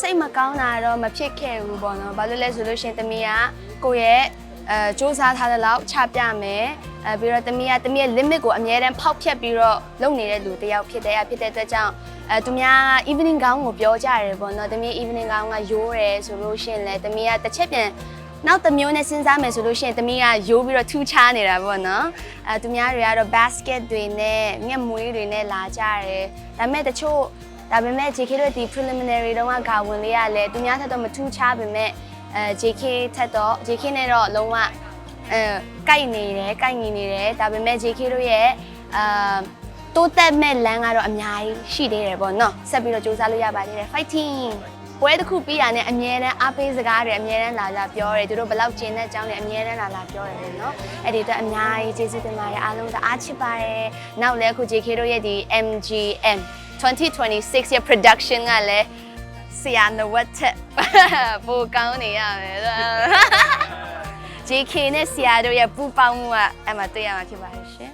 စိတ်မကောင်းတာတော့မဖြစ်ခဲ့ဘူးပေါ့နော်ဘာလို့လဲဆိုလို့ရှရင်တမီးကကိုယ့်ရဲ့အဲစူးစမ်းထားတဲ့လောက်ချပြမယ်အဲပြီးတော့တမီးကတမီးရဲ့ limit ကိုအများတန်းဖောက်ဖျက်ပြီးတော့လုပ်နေတဲ့လူတစ်ယောက်ဖြစ်တယ်အဖြစ်တဲ့အတွက်ကြောင့်အဲသူများ evening gown ကိုပြောကြရတယ်ပေါ့နော်တမီး evening gown ကရိုးတယ်ဆိုလို့ရှရင်လဲတမီးကတစ်ချက်ပြန်နောက်တစ်မျိုးနဲ့စဉ်းစားမယ်ဆိုလို့ရှိရင်တမီးကရိုးပြီးတော့ထူးခြားနေတာပေါ့နော်အဲသူများတွေကတော့ basket တွေနဲ့ငှက်မွေးတွေနဲ့လာကြတယ်ဒါပေမဲ့တချို့ ဒါပေမဲ့ JK တို့ဒီ preliminary တုန်းကဂါဝင်လေးရလဲသူများထက်တော့မထူးခြားပေမဲ့အဲ JK ထက်တော့ JK နဲ့တော့လုံးဝအဲကိုက်နေတယ်ကိုက်ညီနေတယ်ဒါပေမဲ့ JK တို့ရဲ့အာတိုးတက်မဲ့လမ်းကတော့အများကြီးရှိသေးတယ်ပေါ့နော်ဆက်ပြီးတော့စူးစမ်းလို့ရပါသေးတယ် fighting ပွဲတစ်ခုပြီးတာနဲ့အမြဲတမ်းအားပေးစကားတွေအမြဲတမ်းလာလာပြောတယ်သူတို့ဘယ်လောက်ကျင်းတဲ့အကြောင်းတွေအမြဲတမ်းလာလာပြောတယ်ပေါ့နော်အဲ့ဒီတော့အများကြီးကျေးဇူးတင်ပါတယ်အားလုံးကအားချစ်ပါတယ်နောက်လည်းအခု JK တို့ရဲ့ဒီ MGM 2026ရဲ့ production ကလည်းဆရာနဝတ်ထက်ပိုကောင်းနေရမယ် JK နဲ့ဆရာတို့ရဲ့ပူးပေါင်းမှုကအဲ့မှာတွေ့ရမှာဖြစ်ပါတယ်ရှင်